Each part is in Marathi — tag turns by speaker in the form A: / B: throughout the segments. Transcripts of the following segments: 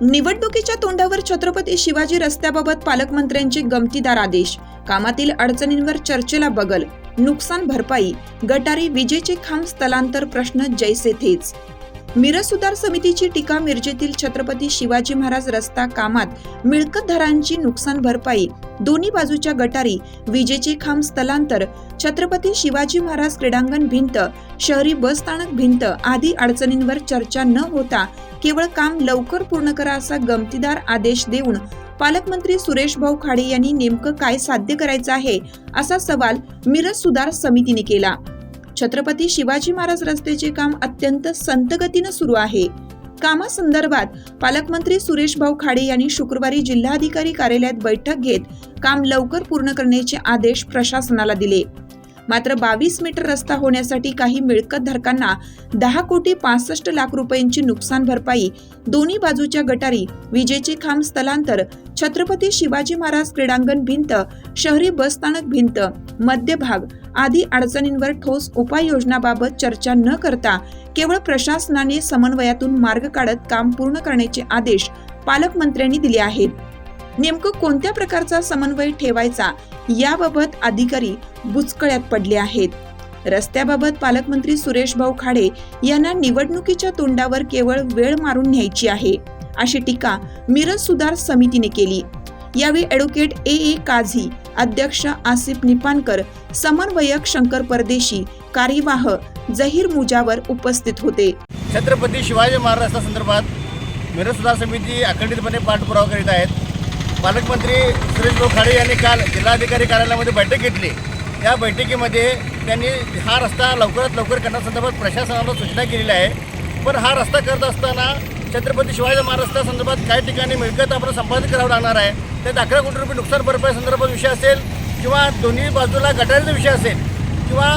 A: निवडणुकीच्या तोंडावर छत्रपती शिवाजी रस्त्याबाबत पालकमंत्र्यांचे गमतीदार आदेश. कामातील अडचणींवर चर्चेला बगल. नुकसान भरपाई गटारी विजेचे खांब स्थलांतर प्रश्न जैसे थेच मिरज सुधार समितीची टीका मिरजेतील छत्रपती शिवाजी महाराज रस्ता कामात मिळकतदारांची नुकसान भरपाई दोन्ही बाजूच्या गटारी विजेचे खांब स्थलांतर छत्रपती शिवाजी महाराज क्रीडांगण भिंत शहरी बस स्थानक भिंत आदी अडचणींवर चर्चा न होता केवळ काम लवकर पूर्ण करा असा गमतीदार आदेश देऊन पालकमंत्री सुरेश भाऊ खाडे यांनी नेमकं काय साध्य करायचं आहे असा सवाल मिरज सुधार समितीने केला. छत्रपती शिवाजी महाराज रस्त्याचे काम अत्यंत संतगतीनं सुरू आहे. कामासंदर्भात पालकमंत्री सुरेश भाऊ खाडे यांनी शुक्रवारी जिल्हाधिकारी कार्यालयात बैठक घेत काम लवकर पूर्ण करण्याचे आदेश प्रशासनाला दिले. मात्र बावीस मीटर रस्ता होण्यासाठी काही मिळकतधारकांना दहा कोटी पासष्ट लाख रुपयांची नुकसान भरपाई दोन्ही बाजूच्या गटारी विजेचे खांब स्थलांतर छत्रपती शिवाजी महाराज क्रीडांगण भिंत शहरी बसस्थानक भिंत मध्यभाग आदी अडचणींवर ठोस उपाययोजनाबाबत चर्चा न करता केवळ प्रशासनाने समन्वयातून मार्ग काढत काम पूर्ण करण्याचे आदेश पालकमंत्र्यांनी दिले आहेत. नेमकं कोणत्या प्रकारचा समन्वय ठेवायचा याबाबत अधिकारी बुचकळ्यात पडले आहेत. रस्त्याबाबत पालकमंत्री सुरेश भाऊ खाडे यांना निवडणुकीच्या तोंडावर केवळ वेळ मारून न्यायची आहे अशी टीका मिरज सुधार समितीने केली. यावेळी ॲडव्होकेट ए. ए. काझी अध्यक्ष आसिफ निपानकर समन्वयक शंकर परदेशी कार्यवाह जहीर मुजावर उपस्थित होते.
B: छत्रपती शिवाजी महाराष्ट्रा संदर्भात मिरज सुधार समिती अखंडितपणे पाठपुरावा करीत आहेत. पालकमंत्री सुरेश भाऊ खाडे यांनी काल जिल्हाधिकारी कार्यालयामध्ये बैठक घेतली. या बैठकीमध्ये त्यांनी हा रस्ता लवकरात लवकर करण्यासंदर्भात प्रशासनाला सूचना केलेल्या आहे. पण हा रस्ता करत असताना छत्रपती शिवाजी महाराष्ट्रा संदर्भात काही ठिकाणी मिळकत आपण संपादित करावं लागणार आहे. त्यात अकरा कोटी रुपये नुकसान भरपाई संदर्भात विषय असेल किंवा दोन्ही बाजूला गटारीचा विषय असेल किंवा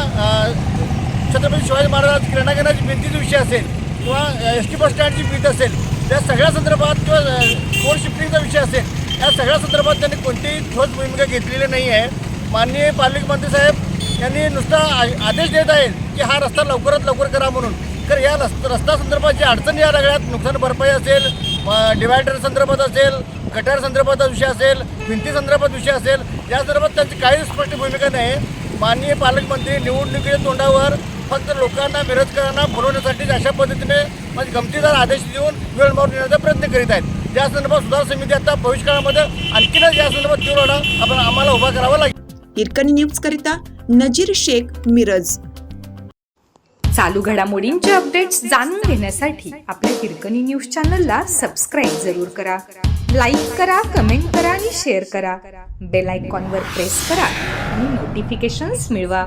B: छत्रपती शिवाजी महाराज क्रीडांगणाची भिंतीचा विषय असेल किंवा एस टी बस स्टँडची भीत असेल. त्या सगळ्या संदर्भात किंवा कोड शिफ्टिंगचा विषय असेल. या सगळ्या संदर्भात त्यांनी कोणतीही ठोस भूमिका घेतलेली नाही आहे. माननीय पालकमंत्री साहेब यांनी नुसता आ- आदेश देत आहेत की हा रस्ता लवकरात लवकर करा म्हणून. तर या रस्ता संदर्भात जी अडचणी या सगळ्यात नुकसान भरपाई असेल डिवायडर संदर्भात असेल गटार संदर्भाचा विषय असेल भिंती संदर्भात विषय असेल या संदर्भात त्यांची काही स्पष्ट भूमिका नाही माननीय पालकमंत्री निवडणुकीच्या तोंडावर फक्त लोकांना विरोधकांना बोलवण्यासाठी अशा पद्धतीने म्हणजे गमतीदार आदेश देऊन वेळ मारून येण्याचा प्रयत्न करीत आहेत. या संदर्भात सुधार समिती आता भविष्यकाळामध्ये आणखीनच या संदर्भात तीव्र आपण आम्हाला उभा करावा लागेल.
A: हिरकणी न्यूज करिता नजीर शेख मिरज.
C: चालू घडामोडींचे अपडेट्स जाणून घेण्यासाठी आपल्या हिरकणी न्यूज चॅनलला सबस्क्राईब जरूर करा. लाईक करा कमेंट करा आणि शेअर करा. बेल आयकॉनवर प्रेस करा आणि नोटिफिकेशन्स मिळवा.